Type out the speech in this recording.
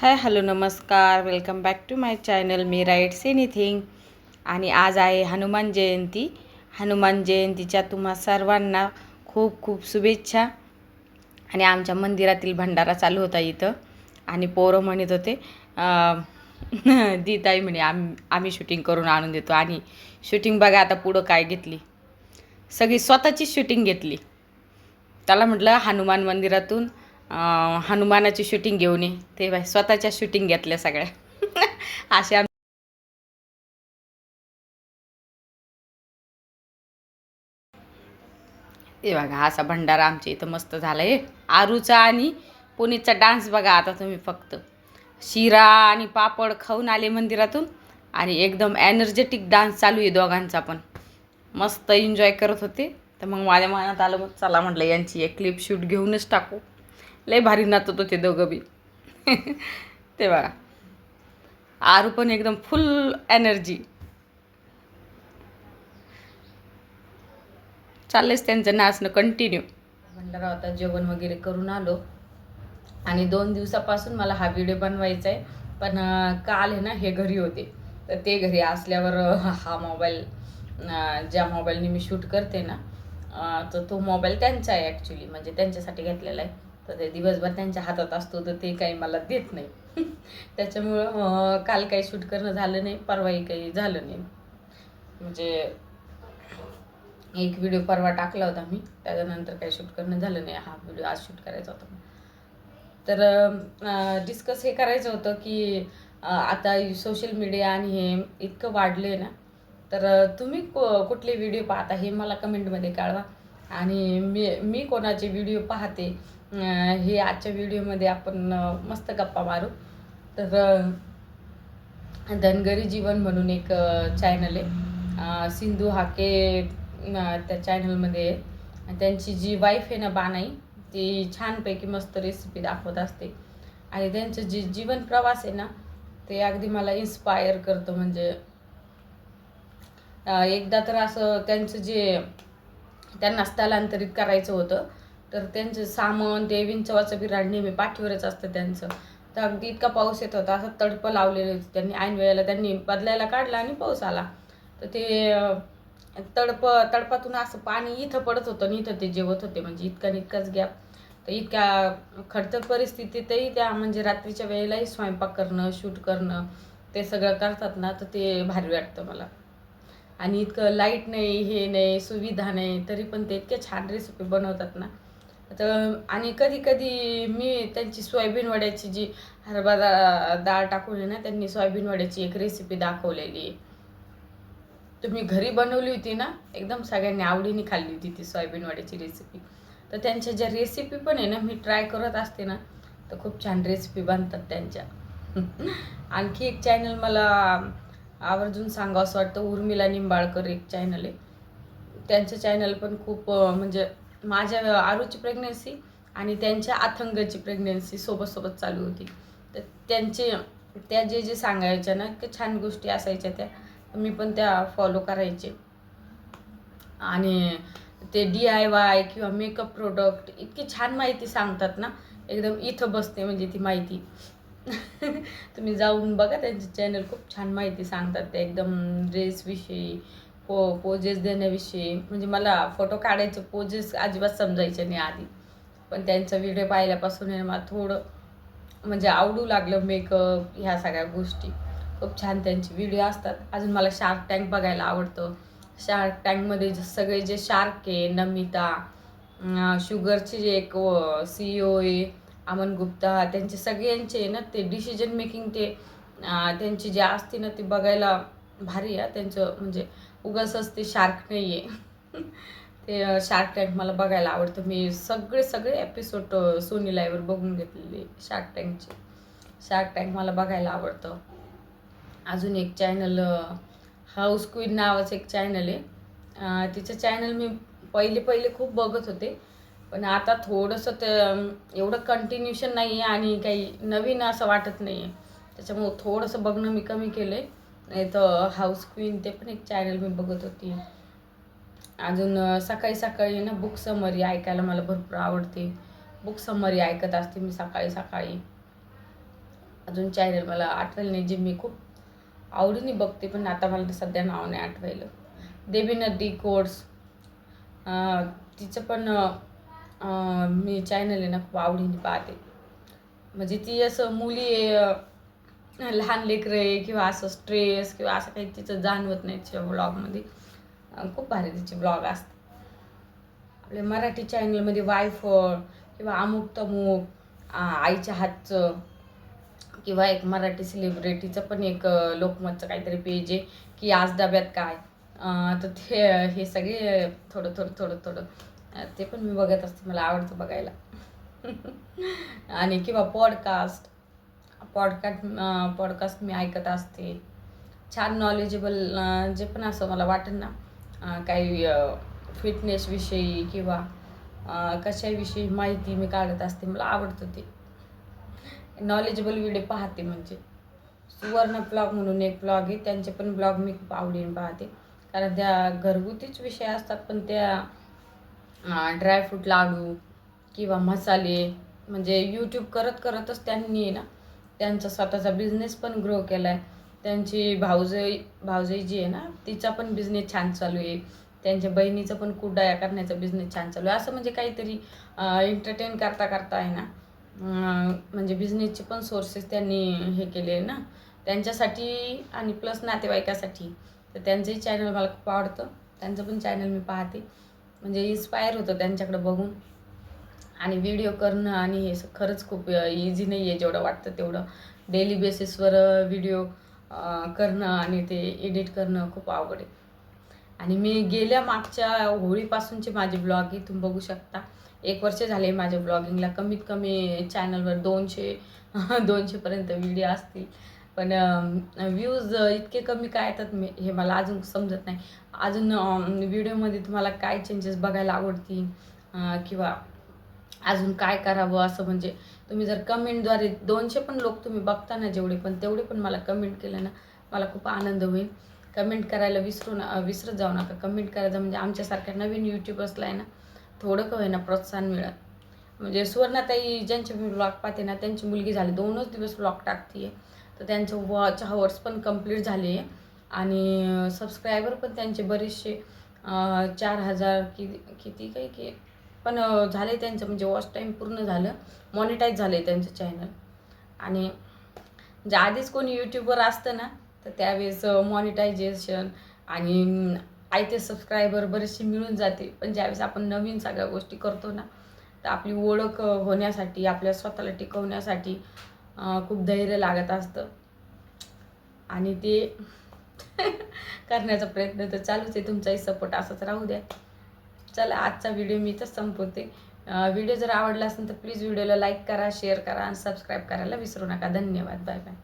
हाय hello नमस्कार. Welcome back to my channel. Me writes anything. आणि आज आहे हनुमान जयंती. हनुमान जयंतीच्या तुम्हा सर्वांना खूप खूप शुभेच्छा. आणि आमच्या मंदिरातील भंडारा चालू होता इथं. आणि पोरं म्हणत होते दीताई म्हणे आम आम्ही शूटिंग करून आणून देतो. आणि शूटिंग बघा आता पुढं काय घेतली. सगळी स्वतःचीच शूटिंग घेतली. त्याला म्हटलं हनुमान मंदिरातून हनुमानाची शूटिंग घेऊन ये. ते बाय स्वतःच्या शूटिंग घेतल्या सगळ्या. अशा ते बघा असा भंडारा आमच्या इथं मस्त झाला आहे आरूचा आणि पुणेचा डान्स बघा आता तुम्ही फक्त. शिरा आणि पापड खाऊन आले मंदिरातून. आणि एकदम एनर्जेटिक डान्स चालू आहे दोघांचा पण. मस्त एन्जॉय करत होते. तर मग माझ्या मनात आलं मग चला म्हटलं यांची एक क्लिप शूट घेऊनच टाकू. लय भारी नाचत होते दोघं बी. ते बघा. आरू पण एकदम फुल एनर्जी चाललेच त्यांचं नाचणं कंटिन्यू भंडारा आता जेवण वगैरे करून आलो. आणि दोन दिवसापासून मला हा व्हिडिओ बनवायचा आहे पण काल आहे ना हे घरी होते. तर ते घरी असल्यावर हा मोबाईल ज्या मोबाईलने मी शूट करते ना तर तो मोबाईल त्यांचा आहे ॲक्च्युली म्हणजे त्यांच्यासाठी घेतलेला आहे तर ते दिवसभर त्यांच्या हातात असतो तर ते काही मला देत नाही. त्याच्यामुळं काल काही शूट करणं झालं नाही परवाही काही झालं नाही. म्हणजे एक व्हिडिओ परवा टाकला होता मी त्याच्यानंतर काही शूट करणं झालं नाही हा व्हिडिओ आज शूट करायचा होता. तर डिस्कस हे करायचं होतं की आता सोशल मीडिया आणि हे इतकं वाढलं आहे ना तर तुम्ही को कुठले व्हिडिओ पाहता हे मला कमेंटमध्ये कळवा. आणि मी मी कोणाचे व्हिडिओ पाहते हे आजच्या व्हिडिओमध्ये आपण मस्त गप्पा मारू. तर धनगरी जीवन म्हणून एक चॅनल आहे. सिंधू हाके त्या चॅनलमध्ये त्यांची जी वाईफ आहे ना बानाई ती छानपैकी मस्त रेसिपी दाखवत असते. आणि त्यांचं जे जीवन प्रवास आहे ना ते अगदी मला इन्स्पायर करतं. म्हणजे एकदा तर असं त्यांचं जे त्यांना स्थलांतरित करायचं होतं तर त्यांचं सामान ते विंचवाचं बिराड नेहमी पाठीवरच असतं त्यांचं. तर अगदी इतका पाऊस येत होता असं तडपं लावलेलं होतं त्यांनी. ऐन वेळेला त्यांनी बदलायला काढला आणि पाऊस आला. तर ते तडप तडपातून असं पाणी इथं पडत होतं आणि इथं ते जेवत होते. म्हणजे इतका इतकाच गॅप. तर इतक्या खडतर परिस्थितीतही त्या म्हणजे रात्रीच्या वेळेलाही स्वयंपाक करणं शूट करणं ते सगळं करतात ना तर ते भारी वाटतं मला. आणि इतकं लाइट नाही हे नाही सुविधा नाही तरी पण ते इतक्या छान रेसिपी बनवतात ना. तर आणि कधी कधी मी त्यांची सोयाबीन वड्याची जी हरभरा डाळ टाकवली आहे ना त्यांनी सोयाबीन वड्याची एक रेसिपी दाखवलेली आहे. तुम्ही घरी बनवली होती ना एकदम सगळ्यांनी आवडीने खाल्ली होती ती सोयाबीन वड्याची रेसिपी तर त्यांच्या ज्या रेसिपी पण आहे ना मी ट्राय करत असते ना तर खूप छान रेसिपी बनतात त्यांच्या. आणखी एक चॅनल मला आवर्जून सांगावं असं वाटतं उर्मिला निंबाळकर एक चॅनल आहे. त्यांचं चॅनल पण खूप म्हणजे माझ्या आरूची प्रेग्नेन्सी आणि त्यांच्या अथंगची प्रेग्नेन्सी सोबत सोबत चालू होती. तर त्यांचे त्या जे जे सांगायच्या ना ते छान गोष्टी असायच्या त्या मी पण त्या फॉलो करायचे. आणि ते डी आय वाय किंवा मेकअप प्रोडक्ट इतकी छान माहिती सांगतात ना एकदम इथं बसते म्हणजे ती माहिती. तुम्ही जाऊन बघा त्यांचे चॅनल खूप छान माहिती सांगतात ते एकदम ड्रेसविषयी पो पोजेस देण्याविषयी. म्हणजे मला फोटो काढायचे पोजेस अजिबात समजायचे नाही आधी. पण त्यांचा व्हिडिओ पाहिल्यापासून मला थोडं म्हणजे आवडू लागलं मेकअप ह्या सगळ्या गोष्टी. खूप छान त्यांचे व्हिडिओ असतात. अजून मला शार्क टँक बघायला आवडतं. शार्क टँकमध्ये जे सगळे जे शार्क आहे नमिता शुगरचे जे एक सी ओ आहे अमन गुप्ता त्यांचे सगळ्यांचे ना ते डिसिजन मेकिंग ते त्यांची जे असते ना ती बघायला भारी आहे. त्यांचं म्हणजे उगाच ते शार्क नाही आहे ते शार्क टँक मला बघायला आवडतं. मी सगळे सगळे एपिसोड सोनी लाईव्हवर बघून घेतलेले शार्क टँकचे शार्क टँक मला बघायला आवडतं. अजून एक चॅनल हाऊस क्वीन नावाचं एक चॅनल आहे. तिचं चॅनल मी पहिले पहिले खूप बघत होते. पण आता थोडंसं ते एवढं कंटिन्युशन नाही आहे आणि काही नवीन असं वाटत नाही आहे त्याच्यामुळं थोडंसं बघणं मी कमी केलं आहे नाही तर हाऊस क्वीन ते पण एक चॅनल मी बघत होती. अजून सकाळी सकाळी ना बुक समरी ऐकायला मला भरपूर आवडते. बुक समरी ऐकत असते मी सकाळी सकाळी. अजून चॅनल मला आठवलं नाही जे मी खूप आवडीने बघते पण आता मला सध्या नाव नाही आठवायलं देवी नदी कोर्स. तिचं पण मी चॅनल आहे ना खूप आवडीने पाहते. म्हणजे ती असं मुली लहान लेकरं आहे किंवा असं स्ट्रेस किंवा असं काही तिचं जाणवत नाही तिच्या ब्लॉगमध्ये खूप भारी तिचे ब्लॉग असतात. आपल्या मराठी चॅनलमध्ये वायफळ किंवा अमुक तमुक आईच्या हातचं किंवा एक मराठी सेलिब्रिटीचं पण एक लोकमतचं काहीतरी पेज आहे की आज डब्यात काय. तर ते हे सगळे थोडं थोडं थोडं थोडं. ते पण मी बघत असते मला आवडतं बघायला. आणि किंवा पॉडकास्ट पॉडकास्ट पॉडकास्ट मी ऐकत असते. छान नॉलेजेबल जे पण असं मला वाटेल ना काही फिटनेसविषयी किंवा कशाविषयी माहिती मी काढत असते मला आवडतं ते. नॉलेजेबल व्हिडिओ पाहते म्हणजे. सुवर्ण ब्लॉग म्हणून एक ब्लॉग आहे त्यांचे पण ब्लॉग मी खूप आवडीने पाहते. कारण त्या घरगुतीच विषय असतात पण त्या ड्रायफ्रूट लाडू किंवा मसाले म्हणजे यूट्यूब करत करतच त्यांनी ना त्यांचा स्वतःचा बिझनेस पण ग्रो केला आहे त्यांची भाऊजई भाऊजई जी आहे ना तिचा पण बिझनेस छान चालू आहे. त्यांच्या बहिणीचं पण कुडाया करण्याचा बिझनेस छान चालू आहे. असं म्हणजे काहीतरी एंटरटेन करता करता आहे ना म्हणजे बिझनेसचे पण सोर्सेस त्यांनी हे केले आहे ना. त्यांच्यासाठी आणि प्लस नातेवाईकासाठी. तर त्यांचंही चॅनल मला खूप आवडतं. त्यांचं पण चॅनल मी पाहते. म्हणजे इन्स्पायर होतं त्यांच्याकडे बघून. आणि व्हिडिओ करणं आणि हे खरंच खूप इझी नाही आहे जेवढं वाटतं तेवढं. डेली बेसिसवर व्हिडिओ करणं आणि ते एडिट करणं खूप अवघड आहे. आणि मी गेल्या मागच्या होळीपासूनचे माझे ब्लॉग तुम्ही बघू शकता. एक वर्ष झाले माझ्या ब्लॉगिंगला कमीत कमी चॅनलवर दोनशे दोनशेपर्यंत व्हिडिओ असतील. पण व्ह्यूज इतके कमी काय येतात मी हे मला अजून समजत नाही. अजून व्हिडिओमध्ये तुम्हाला काय चेंजेस बघायला आवडतील? किंवा अजून काय करावं असं म्हणजे तुम्ही जर कमेंटद्वारे दोनशे पण लोक तुम्ही बघता ना जेवढे पण तेवढे पण मला कमेंट केलं ना मला खूप आनंद होईल. कमेंट करायला विसरू ना विसरत जाऊ नका. कमेंट करायचं म्हणजे आमच्यासारख्या नवीन यूट्यूबर्सला आहे ना थोडं का होईना प्रोत्साहन मिळत म्हणजे सुवर्णाताई ज्यांचे मी ब्लॉग पाहते ना त्यांची मुलगी झाली दोनच दिवस ब्लॉग टाकते तर त्यांचं वॉच हवर्स पण कंप्लीट झाले. आणि सबस्क्रायबर पण त्यांचे बरेचसे चार हजार कि किती काही की पण झालं आहे त्यांचं म्हणजे वॉच टाईम पूर्ण झालं. मॉनिटाईज झालं आहे त्यांचं चॅनल आणि म्हणजे आधीच कोणी यूट्यूबवर असतं ना तर त्यावेळेस मॉनिटायझेशन आणि आयते सबस्क्रायबर बरेचसे मिळून जाते. पण ज्यावेळेस आपण नवीन सगळ्या गोष्टी करतो ना तर आपली ओळख होण्यासाठी आपल्या स्वतःला टिकवण्यासाठी खूप धैर्य लागत असतं. आणि ते करण्याचा प्रयत्न तर चालूच आहे. तुमचाही सपोर्ट असाच राहू द्या. चला आजचा व्हिडिओ मी इथं संपवते. व्हिडिओ जर आवडला असेल तर प्लीज व्हिडिओला लाईक करा शेअर करा आणि सबस्क्राईब करायला विसरू नका. धन्यवाद. Bye bye